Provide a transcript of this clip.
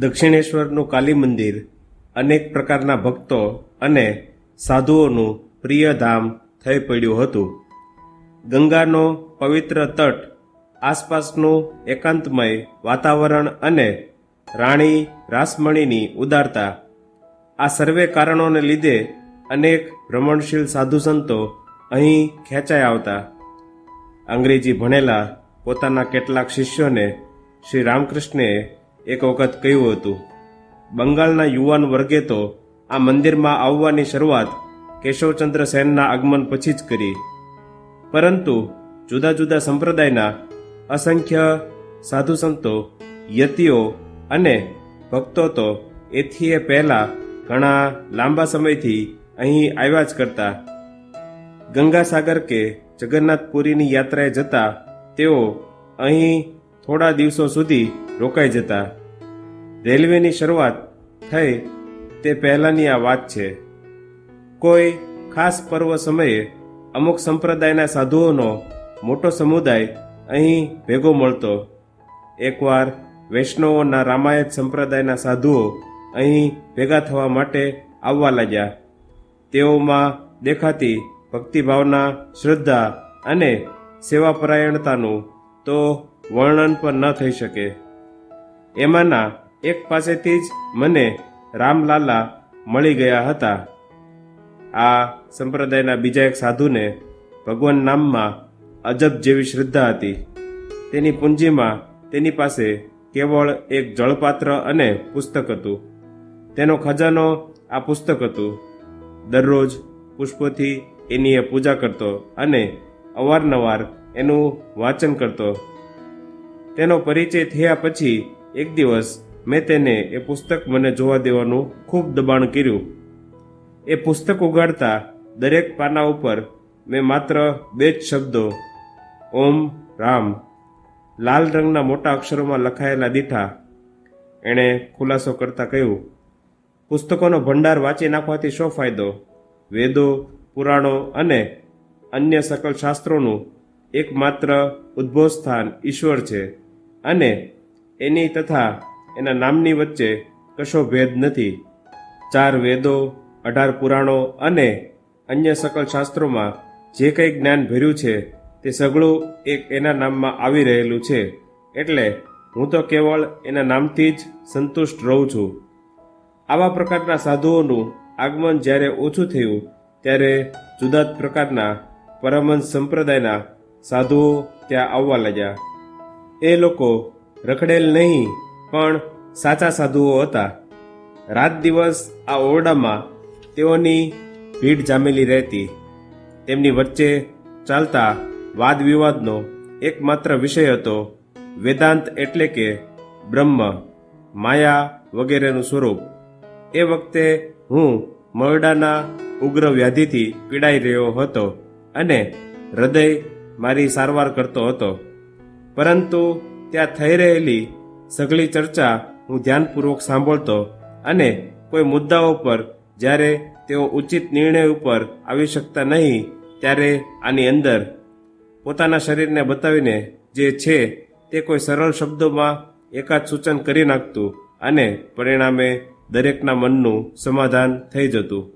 દક્ષિણેશ્વરનું કાલી મંદિર અનેક પ્રકારના ભક્તો અને સાધુઓનું પ્રિય ધામ થઈ પડ્યું હતું. ગંગાનો પવિત્ર તટ, આસપાસનું એકાંતમય વાતાવરણ અને રાણી રાસમણીની ઉદારતા, આ સર્વે કારણોને લીધે અનેક ભ્રમણશીલ સાધુ સંતો અહીં ખેંચાઈ આવતા. અંગ્રેજી ભણેલા પોતાના કેટલાક શિષ્યોને શ્રી રામકૃષ્ણે એક વખત કહ્યું હતું, બંગાળના યુવાન વર્ગે તો આ મંદિરમાં આવવાની શરૂઆત કેશવચંદ્ર સેનના આગમન પછી જ કરી. પરંતુ જુદા જુદા સંપ્રદાયના અસંખ્ય સાધુ સંતો, યતિઓ અને ભક્તો તો એથી એ પહેલાં ઘણા લાંબા સમયથી અહીં આવ્યા જ કરતા. ગંગાસાગર કે જગન્નાથપુરીની યાત્રાએ જતા તેઓ અહીં થોડા દિવસો સુધી રોકાઈ જતા. રેલવેની શરૂઆત થઈ તે પહેલાંની આ વાત છે. કોઈ ખાસ પર્વ સમયે અમુક સંપ્રદાયના સાધુઓનો મોટો સમુદાય અહીં ભેગો મળતો. એકવાર વૈષ્ણવોના રામાયત સંપ્રદાયના સાધુઓ અહીં ભેગા થવા માટે આવવા લાગ્યા. તેઓમાં દેખાતી ભક્તિભાવના, શ્રદ્ધા અને સેવાપરાયણતાનું તો વર્ણન પણ ન થઈ શકે. એમાંના એક પાસેથી જ મને રામલાલા મળી ગયા હતા. આ સંપ્રદાયના બીજા એક સાધુને ભગવાન નામમાં અજબ જેવી શ્રદ્ધા હતી. તેની પૂંજીમાં તેની પાસે કેવળ એક જળપાત્ર અને પુસ્તક હતું. તેનો ખજાનો આ પુસ્તક હતું. દરરોજ પુષ્પોથી એની એ પૂજા કરતો અને અવારનવાર એનું વાંચન કરતો. તેનો પરિચય થયા પછી એક દિવસ મેં તેને એ પુસ્તક મને જોવા દેવાનું ખૂબ દબાણ કર્યું. એ પુસ્તક ઉગાડતા દરેક પાના ઉપર મેં માત્ર બે જ શબ્દો, ઓમ, રામ, લાલ રંગના મોટા અક્ષરોમાં લખાયેલા દીઠા એણે ખુલાસો કરતા કહ્યું, પુસ્તકોનો ભંડાર વાંચી નાખવાથી શો ફાયદો? વેદો, પુરાણો અને અન્ય સકલ શાસ્ત્રોનું એકમાત્ર ઉદ્ભવ સ્થાન ઈશ્વર છે અને એની તથા એના નામની વચ્ચે કશો ભેદ નથી. ચાર વેદો, અઢાર પુરાણો અને અન્ય સકલ શાસ્ત્રોમાં જે કંઈ જ્ઞાન ભર્યું છે તે સગળું એક એના નામમાં આવી રહેલું છે. એટલે હું તો કેવળ એના નામથી જ સંતુષ્ટ રહું છું. આવા પ્રકારના સાધુઓનું આગમન જ્યારે ઓછું થયું, ત્યારે જુદા જ પ્રકારના પરમહંસ સંપ્રદાયના સાધુઓ ત્યાં આવવા લાગ્યા. એ લોકો રખડેલ નહીં પણ સાચા સાધુઓ હતા. રાત દિવસ આ ઓરડામાં તેઓની ભીડ જામેલી રહેતી. તેમની વચ્ચે ચાલતા વાદ વિવાદનો એકમાત્ર વિષય હતો વેદાંત એટલે કે બ્રહ્મ, માયા વગેરેનું સ્વરૂપ. એ વખતે હું મરડાના ઉગ્ર વ્યાધિથી પીડાઈ રહ્યો હતો અને હૃદય મારી સારવાર કરતો હતો. પરંતુ ત્યાં થઈ રહેલી સઘળી ચર્ચા હું ધ્યાનપૂર્વક સાંભળતો અને કોઈ મુદ્દાઓ પર જ્યારે તેઓ ઉચિત નિર્ણય ઉપર આવી શકતા નહીં, ત્યારે આની અંદર પોતાના શરીરને બતાવીને જે છે તે કોઈ સરળ શબ્દોમાં એકાદ સૂચન કરી નાખતું અને પરિણામે દરેકના મનનું સમાધાન થઈ જતું.